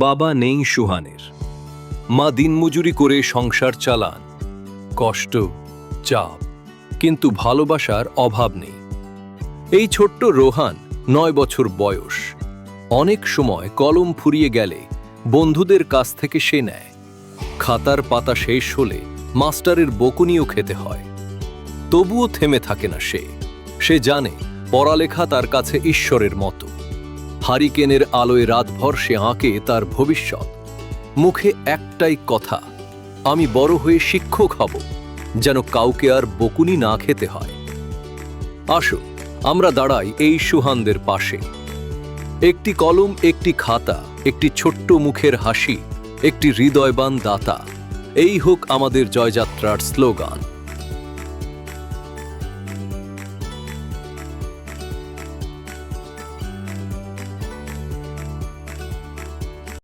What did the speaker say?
বাবা নেই সুহানের। মা দিনমজুরি করে সংসার চালান। কষ্ট, চাপ, কিন্তু ভালোবাসার অভাব নেই। এই ছোট্ট রোহান নয় বছর বয়স। অনেক সময় কলম ফুরিয়ে গেলে বন্ধুদের কাছ থেকে সে নেয়। খাতার পাতা শেষ হলে মাস্টারের বকুনিও খেতে হয়। তবুও থেমে থাকে না সে। সে জানে পড়ালেখা তার কাছে ঈশ্বরের মতো। হারিকেনের আলোয় রাতভর সে আঁকে তার ভবিষ্যৎ। মুখে একটাই কথা, আমি বড় হয়ে শিক্ষক হব, যেন কাউকে আর বকুনি না খেতে হয়। আসো, আমরা দাঁড়াই এই সুহানদের পাশে। একটি কলম, একটি খাতা, একটি ছোট্ট মুখের হাসি, একটি হৃদয়বান দাতা, এই হোক আমাদের জয়যাত্রার স্লোগান।